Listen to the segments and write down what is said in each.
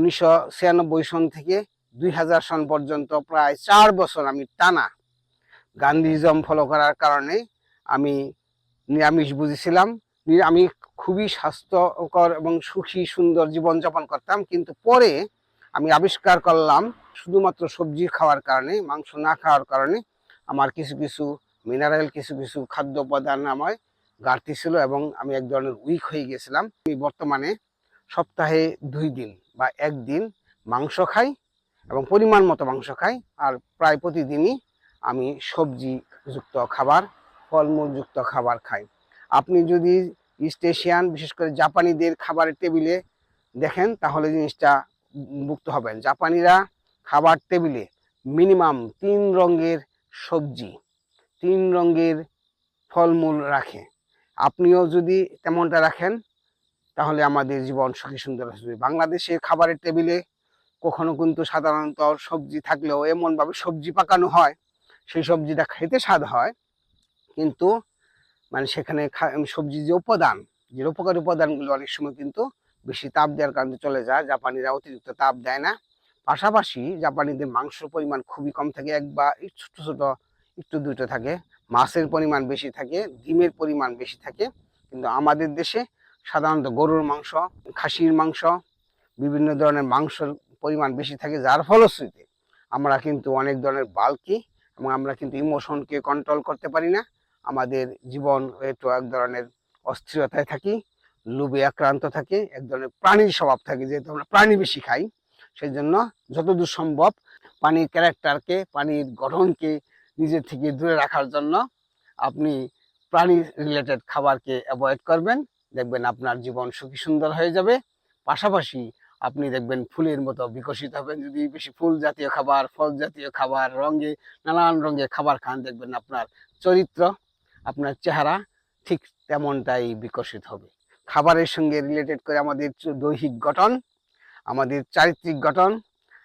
উনিশশো ছিয়ানব্বই সন থেকে দুই হাজার সন পর্যন্ত প্রায় চার বছর আমি টানা গান্ধীজম ফলো করার কারণে আমি নিরামিষ বুঝেছিলাম। আমি খুবই স্বাস্থ্যকর এবং সুখী, সুন্দর জীবনযাপন করতাম, কিন্তু পরে আমি আবিষ্কার করলাম শুধুমাত্র সবজি খাওয়ার কারণে, মাংস না খাওয়ার কারণে আমার কিছু কিছু মিনারেল কিছু কিছু খাদ্য উপাদান আমার ঘাটতি ছিল এবং আমি এক ধরনের উইক হয়ে গেছিলাম। আমি বর্তমানে সপ্তাহে দুই দিন বা একদিন মাংস খাই এবং পরিমাণ মতো মাংস খাই আর প্রায় প্রতিদিনই আমি সবজি যুক্ত খাবার ফলমূল যুক্ত খাবার খাই। আপনি যদি ইস্ট এশিয়ান বিশেষ করে জাপানিদের খাবারের টেবিলে দেখেন, তাহলে জিনিসটা মুক্ত হবেন জাপানিরা খাবার টেবিলে মিনিমাম তিন রঙের সবজি, তিন রঙের ফলমূল রাখে। আপনিও যদি তেমনটা রাখেন তাহলে আমাদের জীবন সুখী সুন্দর হবে। বাংলাদেশে খাবারের টেবিলে কখনো কিন্তু সাধারণত সবজি থাকলেও এমনভাবে সবজি পাকানো হয়, সেই সবজিটা খেতে স্বাদ হয়। কিন্তু মানে সেখানে সবজির যে উপাদান, যে উপকারী উপাদানগুলো অনেক সময় কিন্তু বেশি তাপ দেওয়ার কারণে চলে যায়, জাপানিরা অতিরিক্ত তাপ দেয় না। পাশাপাশি জাপানিদের মাংসের পরিমাণ খুবই কম থাকে, এক বা ছোট ছোট, একটু, দুটো থাকে। মাছের পরিমাণ বেশি থাকে, ডিমের পরিমাণ বেশি থাকে। কিন্তু আমাদের দেশে সাধারণত গরুর মাংস, খাসির মাংস, বিভিন্ন ধরনের মাংসের পরিমাণ বেশি থাকে, যার ফলশ্রুতিতে আমরা কিন্তু অনেক ধরনের বাল্কি এবং আমরা কিন্তু ইমোশনকে কন্ট্রোল করতে পারি না। আমাদের জীবন একটু এক ধরনের অস্থিরতায় থাকি, লোভে আক্রান্ত থাকে, এক ধরনের প্রাণীর স্বভাব থাকে, যেহেতু আমরা প্রাণী বেশি খাই সেই জন্য যতদূর সম্ভব পানির ক্যারেক্টারকে পানির গঠনকে নিজের থেকে দূরে রাখার জন্য আপনি প্রাণী রিলেটেড খাবারকে অ্যাভয়েড করবেন। দেখবেন আপনার জীবন সুখী সুন্দর হয়ে যাবে। পাশাপাশি আপনি দেখবেন ফুলের মতো বিকশিত হবেন। যদি বেশি ফুল জাতীয় খাবার, ফল জাতীয় খাবার, রঙে, নানান রঙের খাবার খান, দেখবেন আপনার চরিত্র, আপনার চেহারা ঠিক তেমনটাই বিকশিত হবে। খাবারের সঙ্গে রিলেটেড করে আমাদের দৈহিক গঠন, আমাদের চারিত্রিক গঠন,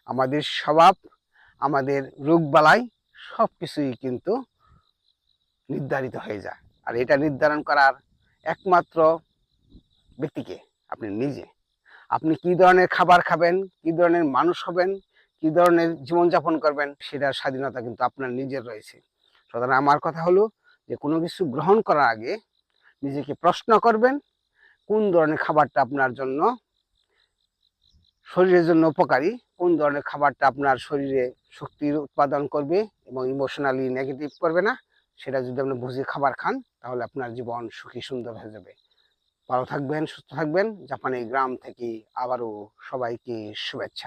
আমাদের স্বভাব, আমাদের রোগবালাই সব কিছুই কিন্তু নির্ধারিত হয়ে যায়। আর এটা নির্ধারণ করার একমাত্র ব্যক্তিকে, আপনি নিজে। আপনি কি ধরনের খাবার খাবেন, কি ধরনের মানুষ হবেন, কি ধরনের জীবনযাপন করবেন, সেটার স্বাধীনতা কিন্তু আপনার নিজের রয়েছে। সুতরাং আমার কথা হলো যে, কোনো কিছু গ্রহণ করার আগে নিজেকে প্রশ্ন করবেন, কোন ধরনের খাবারটা আপনার জন্য শরীরের জন্য উপকারী, কোন ধরনের খাবারটা আপনার শরীরে শক্তির উৎপাদন করবে এবং ইমোশনালি নেগেটিভ করবে না, সেটা যদি আপনি বুঝে খাবার খান, তাহলে আপনার জীবন সুখী সুন্দর হয়ে যাবে। ভালো থাকবেন সুস্থ থাকবেন। জাপানি গ্রাম থেকে আবারও সবাইকে শুভেচ্ছা।